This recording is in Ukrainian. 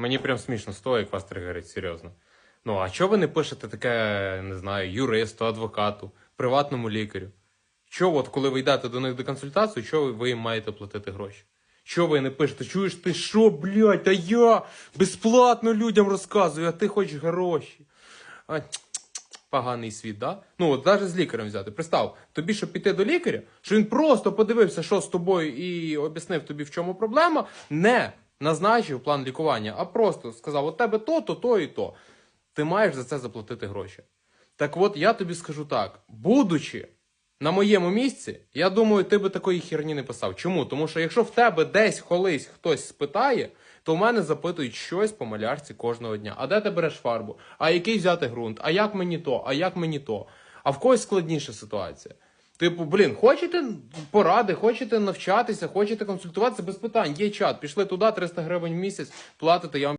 Мені прям смішно з того, як вас тригерить, серйозно. Ну, а чого ви не пишете таке, не знаю, юристу, адвокату, приватному лікарю? Що от, коли ви йдете до них до консультації, що ви, їм маєте платити гроші? Що ви не пишете? Чуєш ти що, блядь, а я безплатно людям розказую, а ти хочеш гроші. А, поганий світ, да? Ну, от навіть з лікарем взяти. Представ, тобі, щоб піти до лікаря, що він просто подивився, що з тобою, і об'яснив тобі, в чому проблема, не назначив план лікування, а просто сказав: у тебе то, то, то і то. Ти маєш за це заплатити гроші. Так от я тобі скажу так: будучи на моєму місці, я думаю, ти би такої херні не писав. Чому? Тому що якщо в тебе десь колись хтось спитає, то в мене запитують щось по малярці кожного дня. А де ти береш фарбу? А який взяти ґрунт? А як мені то? А як мені то? А в когось складніша ситуація. Типу, блін, хочете поради, хочете навчатися, хочете консультуватися без питань. Є чат. Пішли туди 300 гривень в місяць, платите, я вам